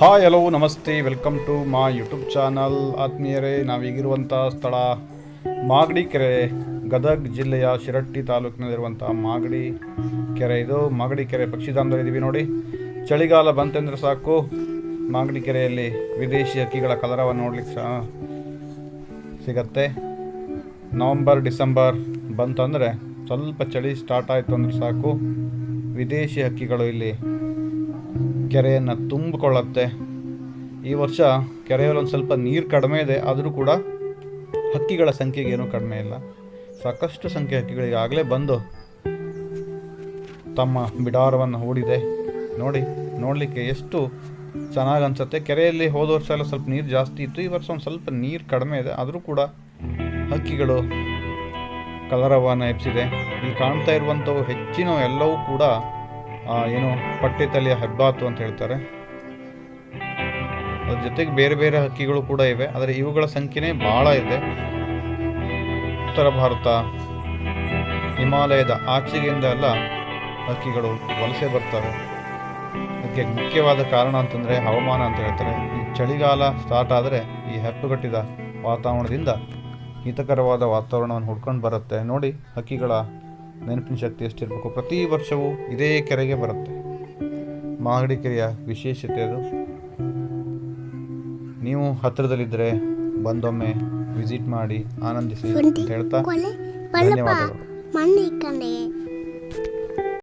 Hi hello ನಮಸ್ತೆ welcome to my YouTube channel ಆತ್ಮೀಯರೇ ನಾವೀಗಿರುವಂಥ ಸ್ಥಳ ಮಾಗಡಿ ಕೆರೆ, ಗದಗ್ ಜಿಲ್ಲೆಯ ಶಿರಟ್ಟಿ ತಾಲೂಕಿನಲ್ಲಿರುವಂಥ ಮಾಗಡಿ ಕೆರೆ ಇದು. ಮಾಗಡಿ ಕೆರೆ ಪಕ್ಷಿಧಾಮದಲ್ಲಿದ್ದೀವಿ ನೋಡಿ. ಚಳಿಗಾಲ ಬಂತಂದರೆ ಸಾಕು. ಮಾಗಡಿ ಕೆರೆಯಲ್ಲಿ ವಿದೇಶಿ ಹಕ್ಕಿಗಳ ಕಲರವನ್ನು ನೋಡ್ಲಿಕ್ಕೆ ಸಹ ಸಿಗತ್ತೆ. ನವಂಬರ್ ಡಿಸೆಂಬರ್ ಬಂತಂದರೆ ಸ್ವಲ್ಪ ಚಳಿ ಸ್ಟಾರ್ಟ್ ಆಯಿತು ಅಂದರೆ ಸಾಕು. ವಿದೇಶಿ ಹಕ್ಕಿಗಳು ಇಲ್ಲಿ ಕೆರೆಯನ್ನು ತುಂಬಿಕೊಳ್ಳುತ್ತೆ. ಈ ವರ್ಷ ಕೆರೆಯಲ್ಲಿ ಒಂದು ಸ್ವಲ್ಪ ನೀರು ಕಡಿಮೆ ಇದೆ, ಆದರೂ ಕೂಡ ಹಕ್ಕಿಗಳ ಸಂಖ್ಯೆಗೆ ಏನೂ ಕಡಿಮೆ ಇಲ್ಲ. ಸಾಕಷ್ಟು ಸಂಖ್ಯೆ ಹಕ್ಕಿಗಳಿಗೆ ಆಗಲೇ ಬಂದು ತಮ್ಮ ಬಿಡಾರವನ್ನು ಹೂಡಿದೆ. ನೋಡಿ, ನೋಡಲಿಕ್ಕೆ ಎಷ್ಟು ಚೆನ್ನಾಗಿ ಅನಿಸುತ್ತೆ. ಕೆರೆಯಲ್ಲಿ ಹೋದ ವರ್ಷ ಎಲ್ಲ ಸ್ವಲ್ಪ ನೀರು ಜಾಸ್ತಿ ಇತ್ತು, ಈ ವರ್ಷ ಒಂದು ಸ್ವಲ್ಪ ನೀರು ಕಡಿಮೆ ಇದೆ, ಆದರೂ ಕೂಡ ಹಕ್ಕಿಗಳು ಕಲರವನ್ನು ಎಬ್ಸಿದೆ. ಇಲ್ಲಿ ಕಾಣ್ತಾ ಇರುವಂಥವು ಹೆಚ್ಚಿನ ಎಲ್ಲವೂ ಕೂಡ ಏನು ಪಟ್ಟಿ ತಲೆಯ ಹೆಬ್ಬಾತು ಅಂತ ಹೇಳ್ತಾರೆ. ಅದ್ರ ಜೊತೆಗೆ ಬೇರೆ ಬೇರೆ ಹಕ್ಕಿಗಳು ಕೂಡ ಇವೆ. ಆದರೆ ಇವುಗಳ ಸಂಖ್ಯೆನೇ ಬಹಳ ಇದೆ. ಉತ್ತರ ಭಾರತ, ಹಿಮಾಲಯದ ಆಚೆಗಿಂದ ಎಲ್ಲ ಹಕ್ಕಿಗಳು ವಲಸೆ ಬರ್ತವೆ. ಅದಕ್ಕೆ ಮುಖ್ಯವಾದ ಕಾರಣ ಅಂತಂದರೆ ಹವಾಮಾನ ಅಂತ ಹೇಳ್ತಾರೆ. ಈ ಚಳಿಗಾಲ ಸ್ಟಾರ್ಟ್ ಆದರೆ ಈ ಹೆಪ್ಪುಗಟ್ಟಿದ ವಾತಾವರಣದಿಂದ ಹಿತಕರವಾದ ವಾತಾವರಣವನ್ನು ಹುಡ್ಕೊಂಡು ಬರುತ್ತೆ. ನೋಡಿ ಹಕ್ಕಿಗಳ ನೆನಪಿನ ಶಕ್ತಿ ಎಷ್ಟಿರಬೇಕು ಪ್ರತಿ ವರ್ಷವೂ ಇದೇ ಕೆರೆಗೆ ಬರುತ್ತೆ. ಮಾಗಡಿ ಕೆರೆಯ ವಿಶೇಷತೆ ಅದು. ನೀವು ಹತ್ತಿರದಲ್ಲಿದ್ದರೆ ಬಂದೊಮ್ಮೆ ವಿಸಿಟ್ ಮಾಡಿ ಆನಂದಿಸಿ ಅಂತ ಹೇಳ್ತಾ ಧನ್ಯವಾದಗಳು.